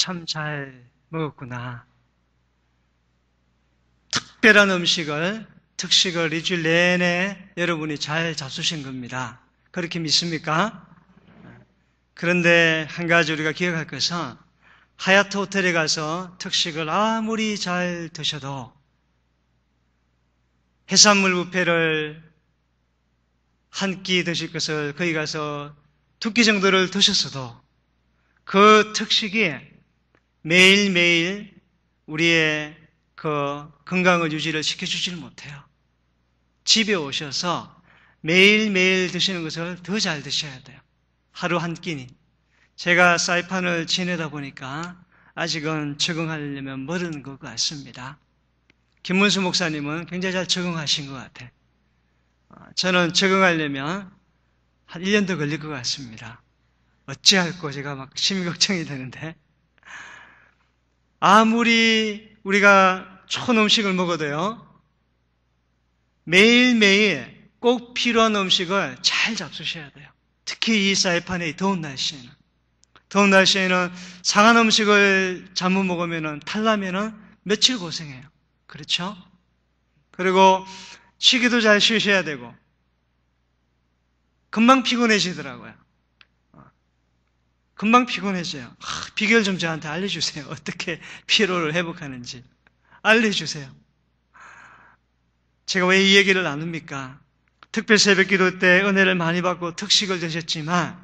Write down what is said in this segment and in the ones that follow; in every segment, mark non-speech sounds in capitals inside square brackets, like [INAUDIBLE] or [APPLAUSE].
참 잘 먹었구나. 특별한 음식을, 특식을 일주일 내내 여러분이 잘 잡수신 겁니다. 그렇게 믿습니까? 그런데 한 가지 우리가 기억할 것은 하얏트 호텔에 가서 특식을 아무리 잘 드셔도 해산물 부페를 한 끼 드실 것을 거기 가서 두 끼 정도를 드셨어도 그 특식이 매일매일 우리의 그 건강을 유지를 시켜주질 못해요. 집에 오셔서 매일매일 드시는 것을 더 잘 드셔야 돼요. 하루 한 끼니. 제가 사이판을 지내다 보니까 아직은 적응하려면 멀은 것 같습니다. 김문수 목사님은 굉장히 잘 적응하신 것 같아요. 어, 저는 적응하려면 한 1년 더 걸릴 것 같습니다. 어찌할꼬 제가 막 심히 걱정이 되는데 아무리 우리가 좋은 음식을 먹어도요 매일매일 꼭 필요한 음식을 잘 잡수셔야 돼요. 특히 이 사이판의 더운 날씨에는 더운 날씨에는 상한 음식을 잘못 먹으면 탈라면은 며칠 고생해요. 그렇죠? 그리고 쉬기도 잘 쉬셔야 되고 금방 피곤해지더라고요. 어. 금방 피곤해져요. 아, 비결 좀 저한테 알려주세요. [LAUGHS] 어떻게 피로를 회복하는지 알려주세요. 제가 왜 이 얘기를 나눕니까? 특별 새벽 기도 때 은혜를 많이 받고 특식을 드셨지만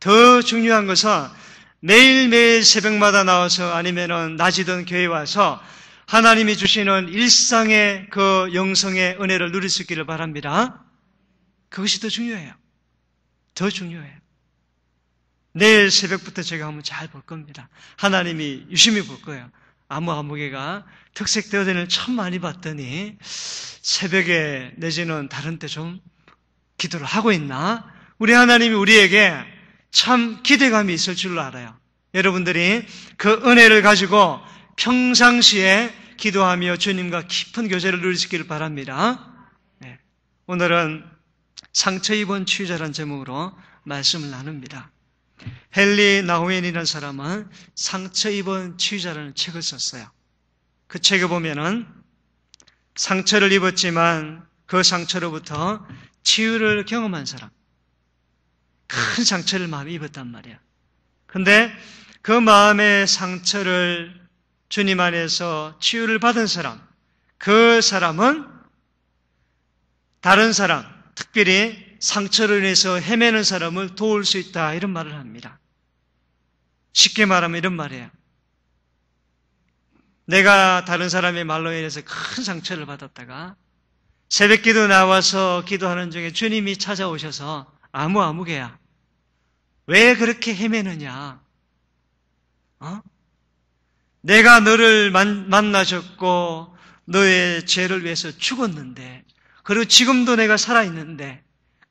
더 중요한 것은 매일매일 새벽마다 나와서 아니면은 낮이든 교회 와서 하나님이 주시는 일상의 그 영성의 은혜를 누릴 수 있기를 바랍니다. 그것이 더 중요해요. 더 중요해요. 내일 새벽부터 제가 한번 잘 볼 겁니다. 하나님이 유심히 볼 거예요. 아무 아무개가 특색 대어전을 참 많이 봤더니 새벽에 내지는 다른 때 좀 기도를 하고 있나? 우리 하나님이 우리에게 참 기대감이 있을 줄로 알아요. 여러분들이 그 은혜를 가지고 평상시에 기도하며 주님과 깊은 교제를 있기를 바랍니다. 네. 오늘은 상처 입은 치유자란 제목으로 말씀을 나눕니다. 헨리 나우엔이라는 사람은 상처 입은 치유자라는 책을 썼어요. 그 책에 보면은 상처를 입었지만 그 상처로부터 치유를 경험한 사람. 큰 상처를 마음에 입었단 말이야. 근데 그 마음의 상처를 주님 안에서 치유를 받은 사람, 그 사람은 다른 사람, 특별히 상처로 인해서 헤매는 사람을 도울 수 있다. 이런 말을 합니다. 쉽게 말하면 이런 말이에요. 내가 다른 사람의 말로 인해서 큰 상처를 받았다가 새벽 기도 나와서 기도하는 중에 주님이 찾아오셔서 아무 아무개야. 왜 그렇게 헤매느냐? 어? 내가 너를 만, 만나셨고 너의 죄를 위해서 죽었는데 그리고 지금도 내가 살아있는데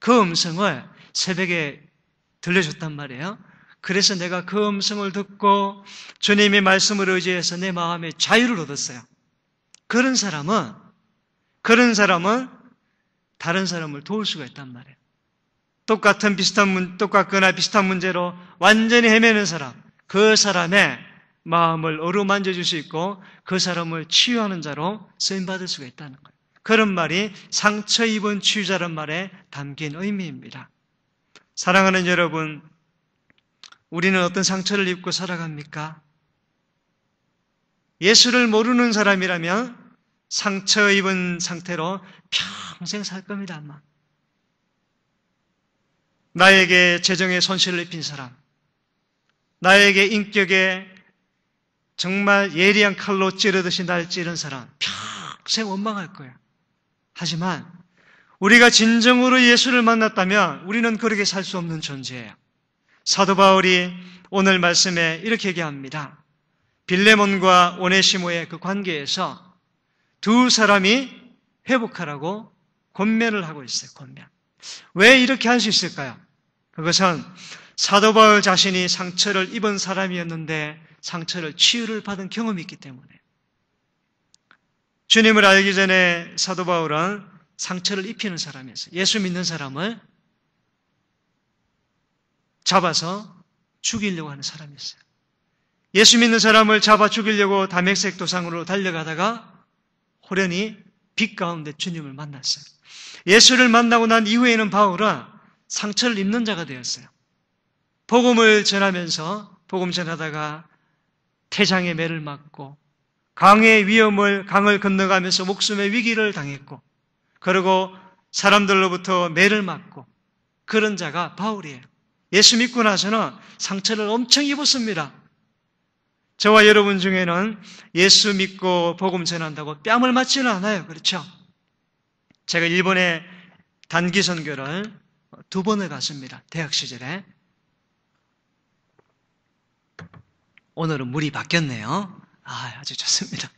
그 음성을 새벽에 들려줬단 말이에요. 그래서 내가 그 음성을 듣고 주님의 말씀을 의지해서 내 마음에 자유를 얻었어요. 그런 사람은, 그런 사람은 다른 사람을 도울 수가 있단 말이에요. 똑같은 비슷한 문, 똑같거나 비슷한 문제로 완전히 헤매는 사람, 그 사람의 마음을 어루만져 줄 수 있고 그 사람을 치유하는 자로 쓰임 받을 수가 있다는 거예요. 그런 말이 상처 입은 치유자란 말에 담긴 의미입니다. 사랑하는 여러분, 우리는 어떤 상처를 입고 살아갑니까? 예수를 모르는 사람이라면 상처 입은 상태로 평생 살 겁니다, 아마. 나에게 재정에 손실을 입힌 사람, 나에게 인격에 정말 예리한 칼로 찌르듯이 날 찌른 사람, 평생 원망할 거예요. 하지만 우리가 진정으로 예수를 만났다면 우리는 그렇게 살 수 없는 존재예요. 사도 바울이 오늘 말씀에 이렇게 얘기합니다. 빌레몬과 오네시모의 그 관계에서 두 사람이 회복하라고 권면을 하고 있어요. 권면. 왜 이렇게 할 수 있을까요? 그것은 사도 바울 자신이 상처를 입은 사람이었는데 상처를 치유를 받은 경험이 있기 때문에 주님을 알기 전에 사도 바울은 상처를 입히는 사람이었어요. 예수 믿는 사람을 잡아서 죽이려고 하는 사람이었어요. 예수 믿는 사람을 잡아 죽이려고 담액색 도상으로 달려가다가 호련히 빛 가운데 주님을 만났어요. 예수를 만나고 난 이후에는 바울은 상처를 입는 자가 되었어요. 복음을 전하면서 복음 전하다가 태장의 매를 맞고 강의 위험을 강을 건너가면서 목숨의 위기를 당했고 그리고 사람들로부터 매를 맞고 그런 자가 바울이에요. 예수 믿고 나서는 상처를 엄청 입었습니다. 저와 여러분 중에는 예수 믿고 복음 전한다고 뺨을 맞지는 않아요. 그렇죠? 제가 일본에 단기 선교를 두 번을 갔습니다. 대학 시절에. 오늘은 물이 바뀌었네요. 아, 아주 좋습니다.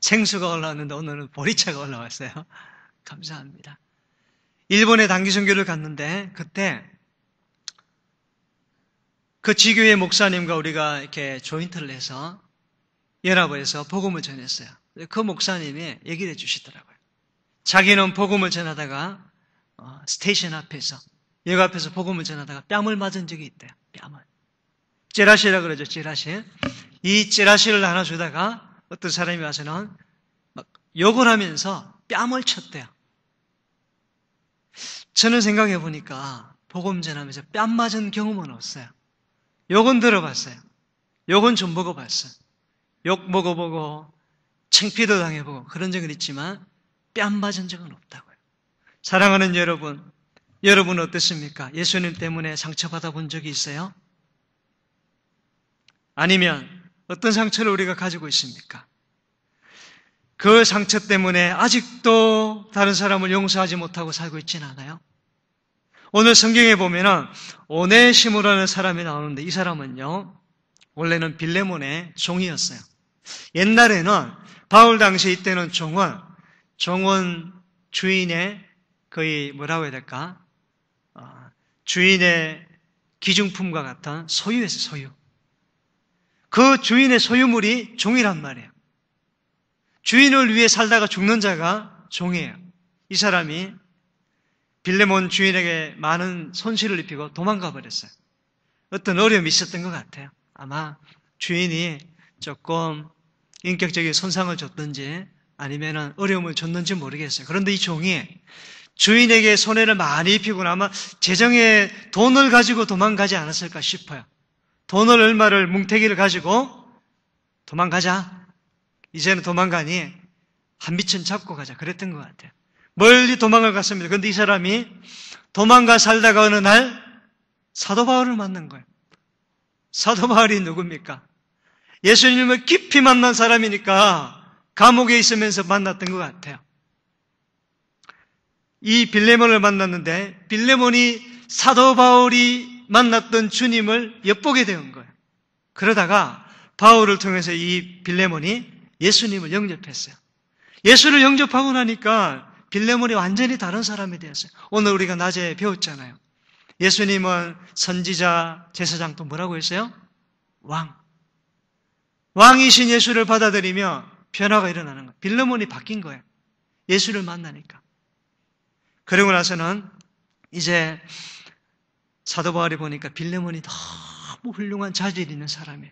생수가 올라왔는데 오늘은 보리차가 올라왔어요. 감사합니다. 일본에 단기 선교를 갔는데 그때 그 지교의 목사님과 우리가 이렇게 조인트를 해서 연합을 해서 복음을 전했어요. 그 목사님이 얘기를 해주시더라고요. 자기는 복음을 전하다가 어, 스테이션 앞에서 역 앞에서 복음을 전하다가 뺨을 맞은 적이 있대요. 뺨을. 찌라시라 그러죠. 찌라시. 이 찌라시를 나눠주다가 어떤 사람이 와서는 막 욕을 하면서 뺨을 쳤대요. 저는 생각해 보니까 복음 전하면서 뺨 맞은 경험은 없어요. 욕은 들어봤어요. 욕은 좀 먹어봤어요. 욕 먹어보고 챙피도 당해보고 그런 적은 있지만 뺨 맞은 적은 없다고요. 사랑하는 여러분, 여러분 어떻습니까? 예수님 때문에 상처받아 본 적이 있어요? 아니면 어떤 상처를 우리가 가지고 있습니까? 그 상처 때문에 아직도 다른 사람을 용서하지 못하고 살고 있지는 않아요? 오늘 성경에 보면은 오네시모라는 사람이 나오는데 이 사람은요 원래는 빌레몬의 종이었어요. 옛날에는 바울 당시 이때는 종은 종은 주인의 거의 뭐라고 해야 될까? 어, 주인의 기중품과 같은 소유였어요, 소유. 그 주인의 소유물이 종이란 말이에요. 주인을 위해 살다가 죽는 자가 종이에요. 이 사람이 빌레몬 주인에게 많은 손실을 입히고 도망가 버렸어요. 어떤 어려움이 있었던 것 같아요. 아마 주인이 조금 인격적인 손상을 줬든지 아니면 어려움을 줬는지 모르겠어요. 그런데 이 종이 주인에게 손해를 많이 입히고 아마 재정에 돈을 가지고 도망가지 않았을까 싶어요. 돈을 얼마를 뭉태기를 가지고 도망가자. 이제는 도망가니 한 미천 잡고 가자. 그랬던 것 같아요. 멀리 도망을 갔습니다. 그런데 이 사람이 도망가 살다가 어느 날 사도 바울을 만난 거예요. 사도 바울이 누굽니까? 예수님을 깊이 만난 사람이니까 감옥에 있으면서 만났던 것 같아요. 이 빌레몬을 만났는데 빌레몬이 사도 바울이 만났던 주님을 엿보게 된 거예요. 그러다가 바울을 통해서 이 빌레몬이 예수님을 영접했어요. 예수를 영접하고 나니까 빌레몬이 완전히 다른 사람이 되었어요. 오늘 우리가 낮에 배웠잖아요. 예수님은 선지자, 제사장 또 뭐라고 했어요? 왕. 왕이신 예수를 받아들이며 변화가 일어나는 거예요. 빌레몬이 바뀐 거예요. 예수를 만나니까. 그리고 나서는 이제 사도 바울이 보니까 빌레몬이 너무 훌륭한 자질 있는 사람이에요.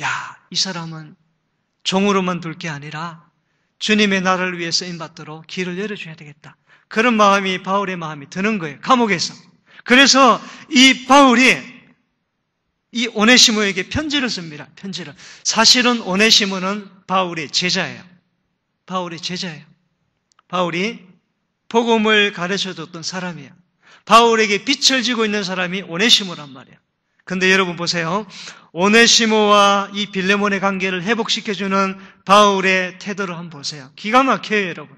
야, 이 사람은 종으로만 둘 게 아니라 주님의 나라를 위해 쓰임 받도록 길을 열어줘야 되겠다. 그런 마음이 바울의 마음이 드는 거예요. 감옥에서. 그래서 이 바울이 이 오네시모에게 편지를 씁니다. 편지를. 사실은 오네시모는 바울의 제자예요. 바울의 제자예요. 바울이 복음을 가르쳐 줬던 사람이에요. 바울에게 빛을 지고 있는 사람이 오네시모란 말이에요. 근데 여러분 보세요. 오네시모와 이 빌레몬의 관계를 회복시켜주는 바울의 태도를 한번 보세요. 기가 막혀요, 여러분.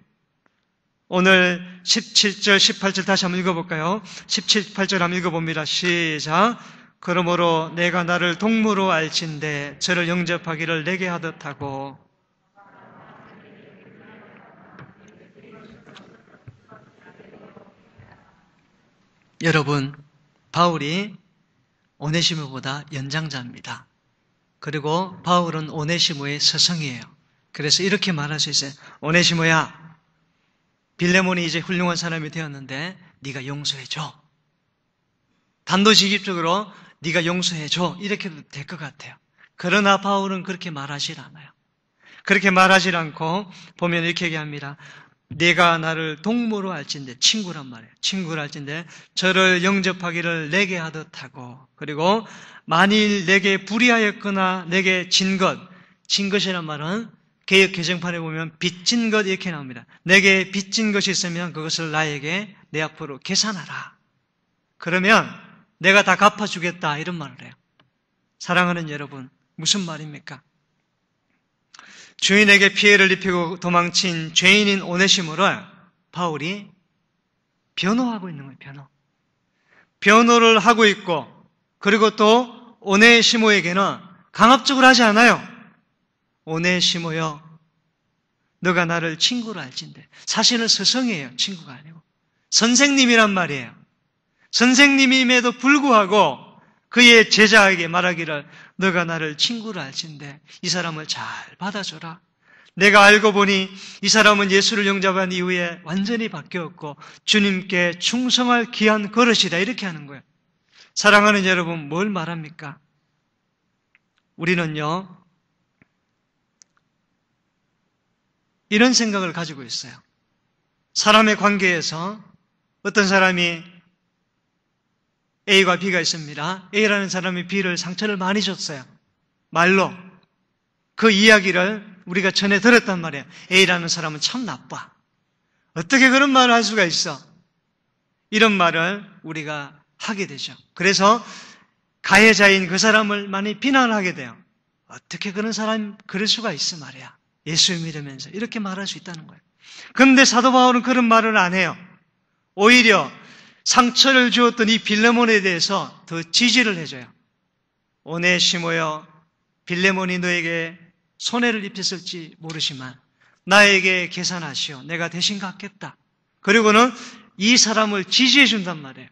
오늘 17절, 18절 다시 한번 읽어볼까요? 17, 18절 한번 읽어봅니다. 시작. 그러므로 내가 나를 동무로 알친데 저를 영접하기를 내게 하듯 하고 여러분, 바울이 오네시모보다 연장자입니다. 그리고 바울은 오네시모의 서성이에요. 그래서 이렇게 말할 수 있어요. 오네시모야, 빌레몬이 이제 훌륭한 사람이 되었는데 네가 용서해줘. 단도직입적으로 네가 용서해줘. 이렇게 될것 같아요. 그러나 바울은 그렇게 말하질 않아요. 그렇게 말하질 않고 보면 이렇게 얘기합니다. 내가 나를 동무로 알진데 친구란 말이에요. 친구를 알진데 저를 영접하기를 내게 하듯 하고 그리고 만일 내게 불의하였거나 내게 진 것, 진 것이란 말은 개혁 개정판에 보면 빚진 것 이렇게 나옵니다. 내게 빚진 것이 있으면 그것을 나에게 내 앞으로 계산하라. 그러면 내가 다 갚아주겠다 이런 말을 해요. 사랑하는 여러분 무슨 말입니까? 주인에게 피해를 입히고 도망친 죄인인 오네시모를 바울이 변호하고 있는 거예요. 변호. 변호를 하고 있고 그리고 또 오네시모에게는 강압적으로 하지 않아요. 오네시모여 너가 나를 친구로 알진데 사실은 스승이에요. 친구가 아니고 선생님이란 말이에요. 선생님임에도 불구하고 그의 제자에게 말하기를 너가 나를 친구로 알진데 이 사람을 잘 받아줘라. 내가 알고 보니 이 사람은 예수를 영접한 이후에 완전히 바뀌었고 주님께 충성할 귀한 그릇이다 이렇게 하는 거예요. 사랑하는 여러분 뭘 말합니까? 우리는요 이런 생각을 가지고 있어요. 사람의 관계에서 어떤 사람이 A와 B가 있습니다. A라는 사람이 B를 상처를 많이 줬어요. 말로. 그 이야기를 우리가 전에 들었단 말이에요. A라는 사람은 참 나빠. 어떻게 그런 말을 할 수가 있어? 이런 말을 우리가 하게 되죠. 그래서 가해자인 그 사람을 많이 비난하게 돼요. 어떻게 그런 사람 그럴 수가 있어 말이야. 예수 믿으면서 이렇게 말할 수 있다는 거예요. 그런데 사도 바울은 그런 말을 안 해요. 오히려 상처를 주었던 이 빌레몬에 대해서 더 지지를 해줘요. 오네시모여 빌레몬이 너에게 손해를 입혔을지 모르지만 나에게 계산하시오. 내가 대신 갚겠다. 그리고는 이 사람을 지지해 준단 말이에요.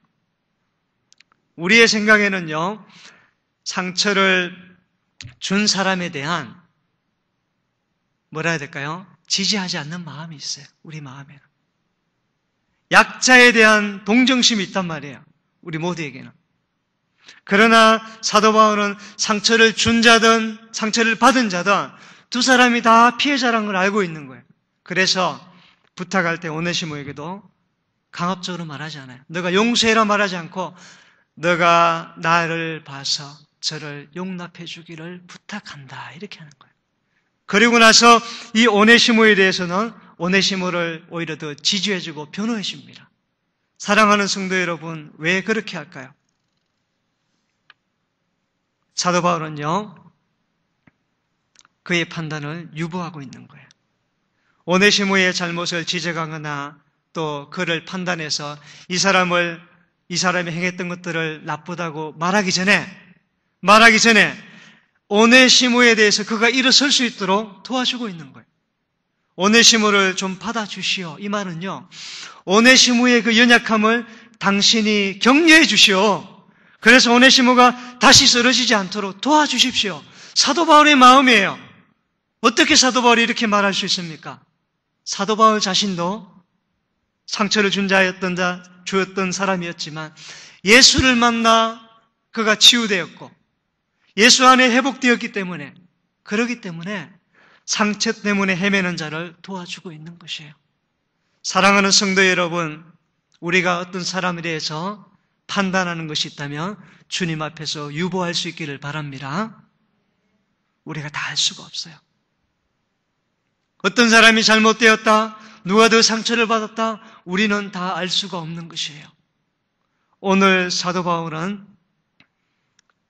우리의 생각에는요, 상처를 준 사람에 대한 뭐라 해야 될까요? 지지하지 않는 마음이 있어요. 우리 마음에는. 약자에 대한 동정심이 있단 말이에요. 우리 모두에게는. 그러나 사도 바울은 상처를 준 자든 상처를 받은 자든 두 사람이 다 피해자라는 걸 알고 있는 거예요. 그래서 부탁할 때 오네시모에게도 강압적으로 말하지 않아요. 너가 용서해라 말하지 않고 너가 나를 봐서 저를 용납해 주기를 부탁한다. 이렇게 하는 거예요. 그리고 나서 이 오네시모에 대해서는 오네시모를 오히려 더 지지해주고 변호해 줍니다. 사랑하는 성도 여러분, 왜 그렇게 할까요? 사도 바울은요, 그의 판단을 유보하고 있는 거예요. 오네시모의 잘못을 지적하거나 또 그를 판단해서 이 사람을 이 사람이 행했던 것들을 나쁘다고 말하기 전에 말하기 전에 오네시모에 대해서 그가 일어설 수 있도록 도와주고 있는 거예요. 오네시모를 좀 받아주시오. 이 말은요, 오네시모의 그 연약함을 당신이 격려해 주시오. 그래서 오네시모가 다시 쓰러지지 않도록 도와주십시오. 사도 바울의 마음이에요. 어떻게 사도 바울이 이렇게 말할 수 있습니까? 사도 바울 자신도 상처를 준 자였던 자, 주었던 사람이었지만 예수를 만나 그가 치유되었고 예수 안에 회복되었기 때문에 그러기 때문에 상처 때문에 헤매는 자를 도와주고 있는 것이에요. 사랑하는 성도 여러분, 우리가 어떤 사람에 대해서 판단하는 것이 있다면 주님 앞에서 유보할 수 있기를 바랍니다. 우리가 다알 수가 없어요. 어떤 사람이 잘못되었다, 누가 더 상처를 받았다, 우리는 다 알 수가 없는 것이에요. 오늘 사도 바울은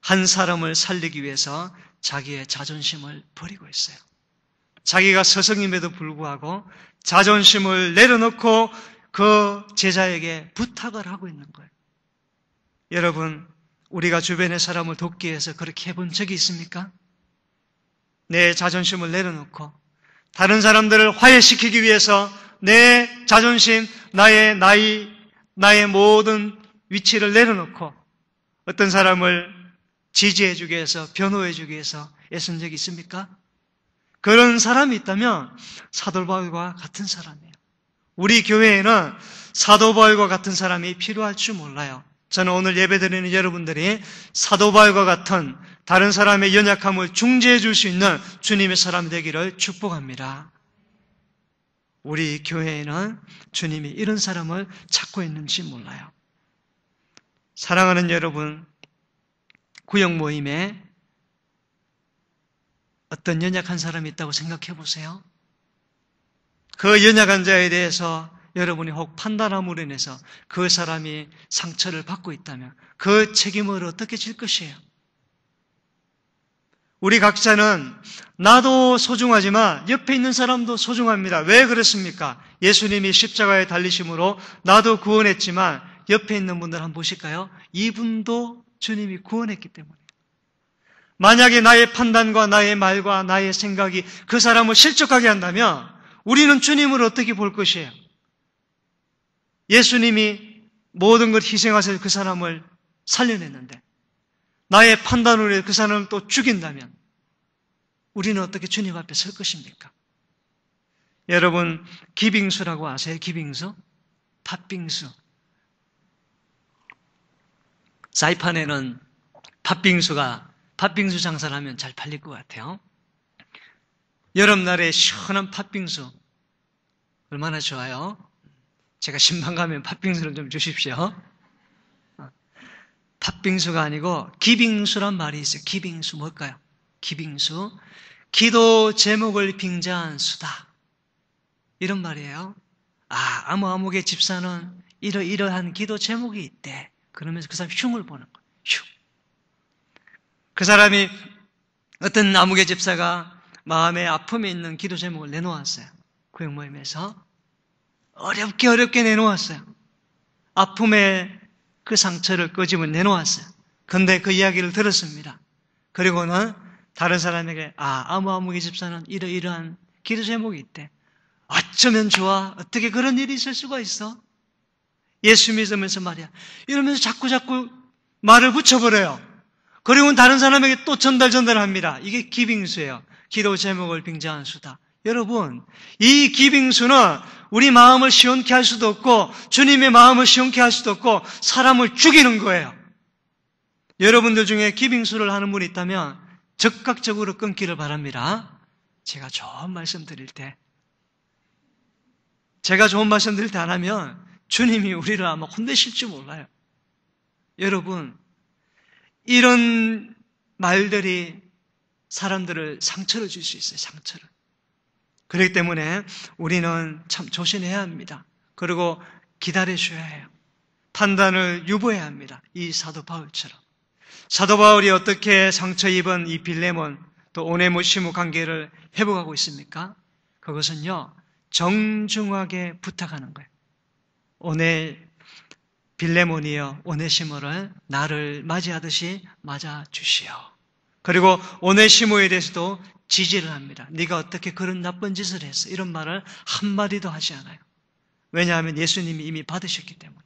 한 사람을 살리기 위해서 자기의 자존심을 버리고 있어요. 자기가 스승임에도 불구하고 자존심을 내려놓고 그 제자에게 부탁을 하고 있는 거예요. 여러분, 우리가 주변의 사람을 돕기 위해서 그렇게 해본 적이 있습니까? 내 자존심을 내려놓고 다른 사람들을 화해시키기 위해서 내 자존심, 나의 나이, 나의 모든 위치를 내려놓고 어떤 사람을 지지해주기 위해서, 변호해주기 위해서 애쓴 적이 있습니까? 그런 사람이 있다면 사도 바울과 같은 사람이에요. 우리 교회에는 사도 바울과 같은 사람이 필요할 줄 몰라요. 저는 오늘 예배드리는 여러분들이 사도 바울과 같은 다른 사람의 연약함을 중재해 줄 수 있는 주님의 사람 되기를 축복합니다. 우리 교회에는 주님이 이런 사람을 찾고 있는지 몰라요. 사랑하는 여러분, 구역 모임에 어떤 연약한 사람이 있다고 생각해 보세요. 그 연약한 자에 대해서 여러분이 혹 판단함으로 인해서 그 사람이 상처를 받고 있다면 그 책임을 어떻게 질 것이에요? 우리 각자는 나도 소중하지만 옆에 있는 사람도 소중합니다. 왜 그렇습니까? 예수님이 십자가에 달리심으로 나도 구원했지만 옆에 있는 분들 한번 보실까요? 이분도 주님이 구원했기 때문에. 만약에 나의 판단과 나의 말과 나의 생각이 그 사람을 실족하게 한다면 우리는 주님을 어떻게 볼 것이에요? 예수님이 모든 걸 희생하셔서 그 사람을 살려냈는데 나의 판단으로 그 사람을 또 죽인다면 우리는 어떻게 주님 앞에 설 것입니까? 여러분 기빙수라고 아세요? 기빙수? 팥빙수. 사이판에는 팥빙수가 팥빙수 장사를 하면 잘 팔릴 것 같아요. 여름날에 시원한 팥빙수 얼마나 좋아요? 제가 신방 가면 팥빙수를 좀 주십시오. 팥빙수가 아니고 기빙수란 말이 있어요. 기빙수 뭘까요? 기빙수. 기도 제목을 빙자한 수다. 이런 말이에요. 아, 아무 아무개 집사는 이러이러한 기도 제목이 있대. 그러면서 그 사람 흉을 보는 거예요. 흉. 그 사람이 어떤 아무개 집사가 마음에 아픔이 있는 기도 제목을 내놓았어요. 구역 모임에서. 어렵게 어렵게 내놓았어요. 아픔의 그 상처를 끄집어 내놓았어요. 근데 그 이야기를 들었습니다. 그리고는 다른 사람에게 아 아무 아무개 집사는 이러이러한 기도 제목이 있대. 어쩌면 좋아. 어떻게 그런 일이 있을 수가 있어? 예수 믿으면서 말이야. 이러면서 자꾸 자꾸 말을 붙여버려요. 그리고 다른 사람에게 또 전달 전달합니다. 이게 기빙수예요. 기도 제목을 빙자한 수다. 여러분, 이 기빙수는 우리 마음을 시원케 할 수도 없고 주님의 마음을 시원케 할 수도 없고 사람을 죽이는 거예요. 여러분들 중에 기빙수를 하는 분이 있다면 적극적으로 끊기를 바랍니다. 제가 좋은 말씀 드릴 때 제가 좋은 말씀 드릴 때 안 하면 주님이 우리를 아마 혼내실지 몰라요. 여러분, 이런 말들이 사람들을 상처를 줄 수 있어요, 상처를. 그렇기 때문에 우리는 참 조심해야 합니다. 그리고 기다려줘야 해요. 판단을 유보해야 합니다. 이 사도 바울처럼. 사도 바울이 어떻게 상처 입은 이 빌레몬 또 오네모시무 관계를 회복하고 있습니까? 그것은요, 정중하게 부탁하는 거예요. 오네 빌레몬이여 오네시모를 나를 맞이하듯이 맞아 주시오. 그리고 오네시모에 대해서도 지지를 합니다. 네가 어떻게 그런 나쁜 짓을 했어? 이런 말을 한마디도 하지 않아요. 왜냐하면 예수님이 이미 받으셨기 때문에.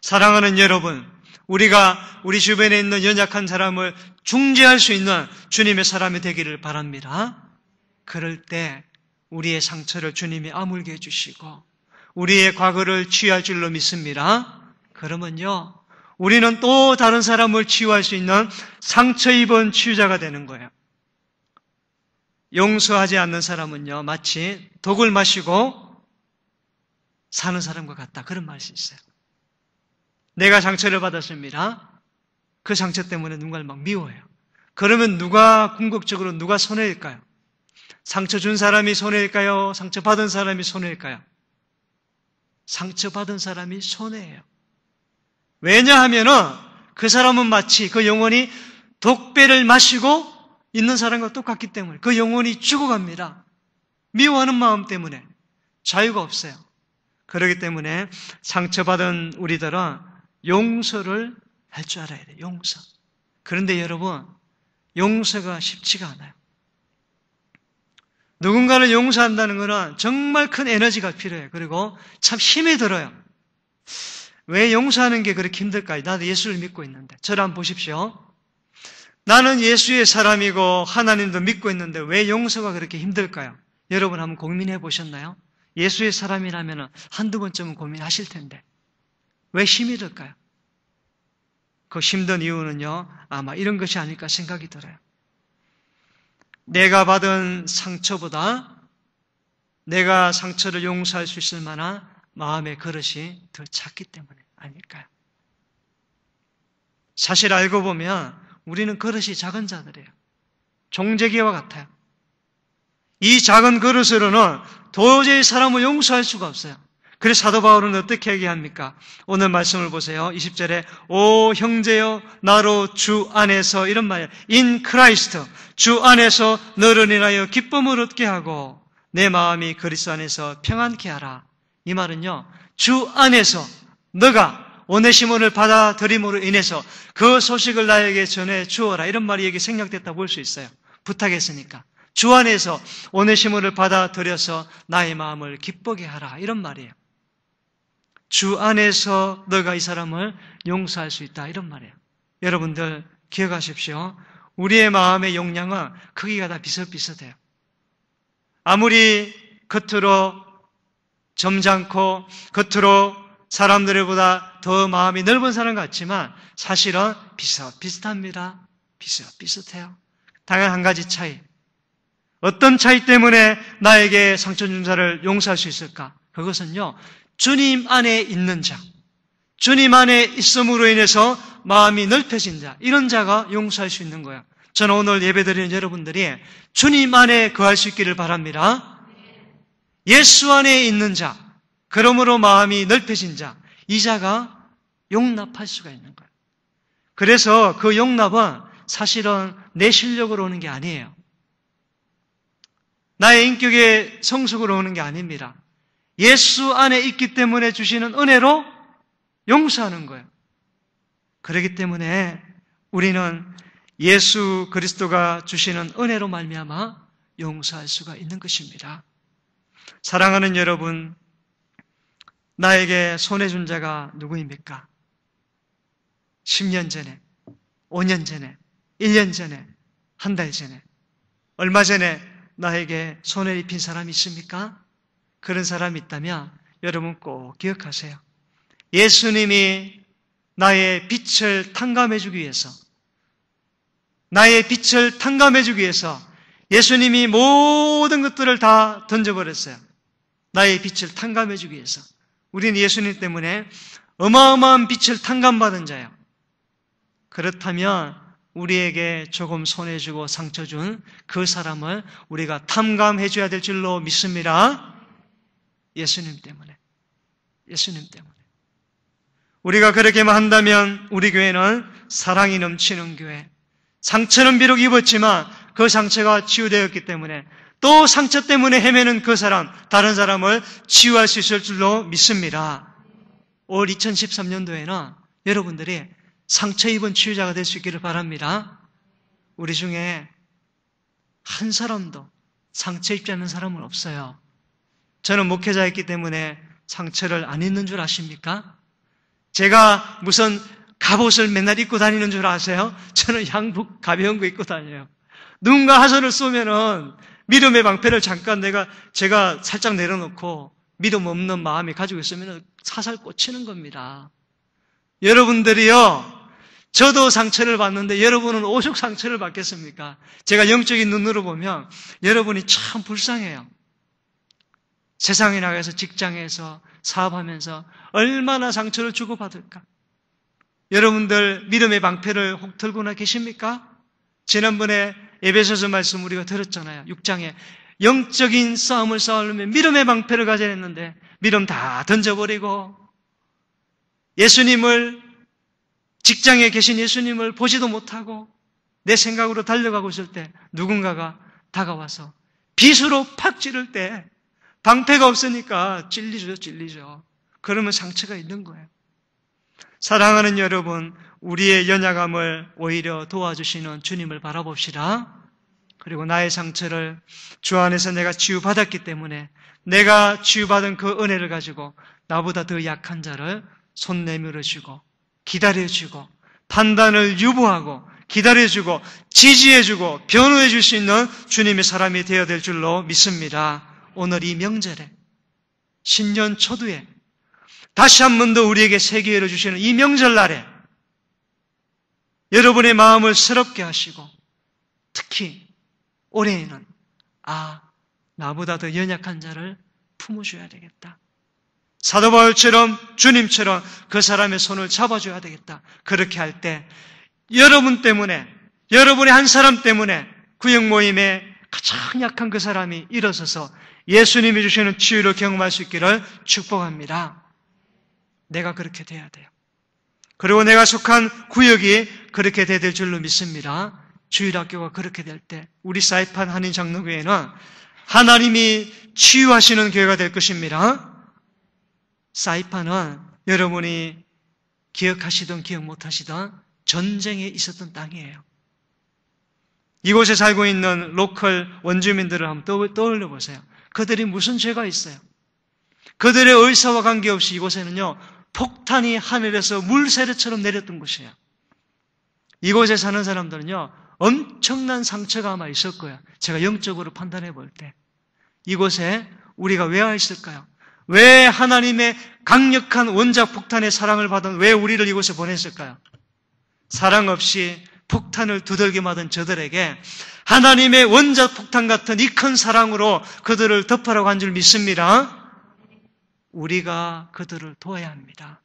사랑하는 여러분, 우리가 우리 주변에 있는 연약한 사람을 중재할 수 있는 주님의 사람이 되기를 바랍니다. 그럴 때 우리의 상처를 주님이 아물게 해주시고 우리의 과거를 치유할 줄로 믿습니다. 그러면요, 우리는 또 다른 사람을 치유할 수 있는 상처 입은 치유자가 되는 거예요. 용서하지 않는 사람은요, 마치 독을 마시고 사는 사람과 같다. 그런 말이 있어요. 내가 상처를 받았습니다. 그 상처 때문에 누군가를 막 미워해요. 그러면 누가 궁극적으로 누가 손해일까요? 상처 준 사람이 손해일까요? 상처 받은 사람이 손해일까요? 상처 받은 사람이 손해예요. 왜냐하면은 그 사람은 마치 그 영혼이 독배를 마시고 있는 사람과 똑같기 때문에 그 영혼이 죽어갑니다. 미워하는 마음 때문에 자유가 없어요. 그렇기 때문에 상처받은 우리들은 용서를 할 줄 알아야 돼요. 용서. 그런데 여러분, 용서가 쉽지가 않아요. 누군가를 용서한다는 것은 정말 큰 에너지가 필요해요. 그리고 참 힘이 들어요. 왜 용서하는 게 그렇게 힘들까요? 나도 예수를 믿고 있는데. 저를 한번 보십시오. 나는 예수의 사람이고 하나님도 믿고 있는데 왜 용서가 그렇게 힘들까요? 여러분 한번 고민해 보셨나요? 예수의 사람이라면 한두 번쯤은 고민하실 텐데 왜 힘이 들까요? 그 힘든 이유는요, 아마 이런 것이 아닐까 생각이 들어요. 내가 받은 상처보다 내가 상처를 용서할 수 있을 만한 마음의 그릇이 더 작기 때문에 아닐까요? 사실 알고 보면 우리는 그릇이 작은 자들이에요. 종재기와 같아요. 이 작은 그릇으로는 도저히 사람을 용서할 수가 없어요. 그래서 사도 바울은 어떻게 얘기합니까? 오늘 말씀을 보세요. 20절에 오 형제여 나로 주 안에서 이런 말이에요. 인 크라이스트 주 안에서 너를 인하여 기쁨을 얻게 하고 내 마음이 그리스도 안에서 평안케 하라. 이 말은요. 주 안에서 너가 오네시몬을 받아들임으로 인해서 그 소식을 나에게 전해 주어라. 이런 말이 여기 생략됐다 볼수 있어요. 부탁했으니까. 주 안에서 오네시몬을 받아들여서 나의 마음을 기쁘게 하라. 이런 말이에요. 주 안에서 너가 이 사람을 용서할 수 있다. 이런 말이에요. 여러분들 기억하십시오. 우리의 마음의 용량은 크기가 다 비슷비슷해요. 아무리 겉으로 점잖고 겉으로 사람들보다 더 마음이 넓은 사람 같지만 사실은 비슷 비슷합니다. 비슷 비슷해요. 당연 한 가지 차이. 어떤 차이 때문에 나에게 상처 준 자를 용서할 수 있을까? 그것은요, 주님 안에 있는 자, 주님 안에 있음으로 인해서 마음이 넓혀진 자, 이런 자가 용서할 수 있는 거예요. 저는 오늘 예배드리는 여러분들이 주님 안에 거할 수 있기를 바랍니다. 예수 안에 있는 자, 그러므로 마음이 넓혀진 자, 이 자가 용납할 수가 있는 거예요. 그래서 그 용납은 사실은 내 실력으로 오는 게 아니에요. 나의 인격의 성숙으로 오는 게 아닙니다. 예수 안에 있기 때문에 주시는 은혜로 용서하는 거예요. 그렇기 때문에 우리는 예수 그리스도가 주시는 은혜로 말미암아 용서할 수가 있는 것입니다. 사랑하는 여러분, 나에게 손해 준 자가 누구입니까? 10년 전에, 5년 전에, 1년 전에, 한 달 전에, 얼마 전에 나에게 손해 입힌 사람이 있습니까? 그런 사람이 있다면 여러분 꼭 기억하세요. 예수님이 나의 빛을 탕감해주기 위해서, 나의 빛을 탕감해주기 위해서 예수님이 모든 것들을 다 던져버렸어요. 나의 빛을 탕감해주기 위해서. 우리는 예수님 때문에 어마어마한 빛을 탕감받은 자예요. 그렇다면 우리에게 조금 손해주고 상처 준 그 사람을 우리가 탐감해줘야 될 줄로 믿습니다. 예수님 때문에. 예수님 때문에. 우리가 그렇게만 한다면 우리 교회는 사랑이 넘치는 교회. 상처는 비록 입었지만 그 상처가 치유되었기 때문에 또 상처 때문에 헤매는 그 사람, 다른 사람을 치유할 수 있을 줄로 믿습니다. 올 2013년도에는 여러분들이 상처 입은 치유자가 될 수 있기를 바랍니다. 우리 중에 한 사람도 상처 입지 않는 사람은 없어요. 저는 목회자였기 때문에 상처를 안 입는 줄 아십니까? 제가 무슨 갑옷을 맨날 입고 다니는 줄 아세요? 저는 양복 가벼운 거 입고 다녀요. 누군가 하선을 쏘면은 믿음의 방패를 잠깐 내가 제가 살짝 내려놓고 믿음 없는 마음이 가지고 있으면 사살 꽂히는 겁니다. 여러분들이요, 저도 상처를 받는데 여러분은 오죽 상처를 받겠습니까? 제가 영적인 눈으로 보면 여러분이 참 불쌍해요. 세상에 나가서 직장에서 사업하면서 얼마나 상처를 주고받을까? 여러분들 믿음의 방패를 혹 들고나 계십니까? 지난번에 에베소서 말씀 우리가 들었잖아요. 6장에 영적인 싸움을 싸우려면 믿음의 방패를 가져야 했는데 믿음 다 던져버리고 예수님을 직장에 계신 예수님을 보지도 못하고 내 생각으로 달려가고 있을 때 누군가가 다가와서 빗으로 팍 찌를 때 방패가 없으니까 찔리죠, 찔리죠. 그러면 상처가 있는 거예요. 사랑하는 여러분, 우리의 연약함을 오히려 도와주시는 주님을 바라봅시다. 그리고 나의 상처를 주 안에서 내가 치유받았기 때문에 내가 치유받은 그 은혜를 가지고 나보다 더 약한 자를 손 내밀어 주고 기다려 주고 판단을 유보하고 기다려 주고 지지해 주고 변호해 줄 수 있는 주님의 사람이 되어야 될 줄로 믿습니다. 오늘 이 명절에 신년 초두에 다시 한 번 더 우리에게 새 기회를 주시는 이 명절날에 여러분의 마음을 새롭게 하시고 특히 올해에는 아 나보다 더 연약한 자를 품어줘야 되겠다. 사도 바울처럼 주님처럼 그 사람의 손을 잡아줘야 되겠다. 그렇게 할 때 여러분 때문에 여러분의 한 사람 때문에 구역 모임에 가장 약한 그 사람이 일어서서 예수님이 주시는 치유를 경험할 수 있기를 축복합니다. 내가 그렇게 돼야 돼요. 그리고 내가 속한 구역이 그렇게 돼야 될 줄로 믿습니다. 주일학교가 그렇게 될 때 우리 사이판 한인 장로교회는 하나님이 치유하시는 교회가 될 것입니다. 사이판은 여러분이 기억하시던 기억 못하시던 전쟁에 있었던 땅이에요. 이곳에 살고 있는 로컬 원주민들을 한번 떠올려 보세요. 그들이 무슨 죄가 있어요? 그들의 의사와 관계없이 이곳에는요, 폭탄이 하늘에서 물세례처럼 내렸던 곳이에요. 이곳에 사는 사람들은요, 엄청난 상처가 아마 있을 거예요. 제가 영적으로 판단해 볼 때. 이곳에 우리가 왜 와 있을까요? 왜 하나님의 강력한 원자 폭탄의 사랑을 받은 왜 우리를 이곳에 보냈을까요? 사랑 없이 폭탄을 두들겨 맞은 저들에게 하나님의 원자 폭탄 같은 이 큰 사랑으로 그들을 덮으라고 한 줄 믿습니다. 우리가 그들을 도와야 합니다.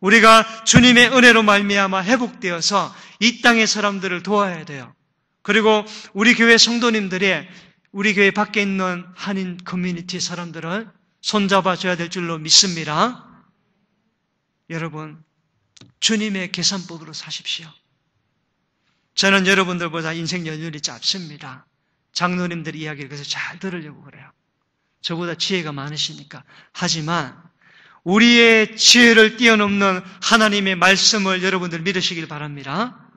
우리가 주님의 은혜로 말미암아 회복되어서 이 땅의 사람들을 도와야 돼요. 그리고 우리 교회 성도님들이 우리 교회 밖에 있는 한인 커뮤니티 사람들을 손잡아 줘야 될 줄로 믿습니다. 여러분, 주님의 계산법으로 사십시오. 저는 여러분들보다 인생 연륜이 짧습니다. 장로님들 이야기를 그래서 잘 들으려고 그래요. 저보다 지혜가 많으시니까. 하지만 우리의 지혜를 뛰어넘는 하나님의 말씀을 여러분들 믿으시길 바랍니다.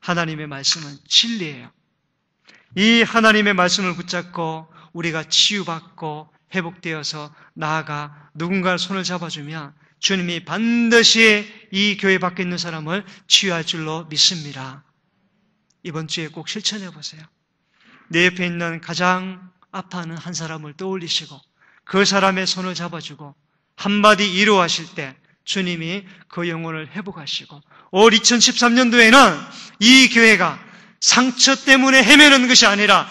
하나님의 말씀은 진리예요. 이 하나님의 말씀을 붙잡고 우리가 치유받고 회복되어서 나아가 누군가를 손을 잡아주면 주님이 반드시 이 교회 밖에 있는 사람을 치유할 줄로 믿습니다. 이번 주에 꼭 실천해 보세요. 내 옆에 있는 가장 아파하는 한 사람을 떠올리시고 그 사람의 손을 잡아주고 한마디 이루하실 때 주님이 그 영혼을 회복하시고 올 2013년도에는 이 교회가 상처 때문에 헤매는 것이 아니라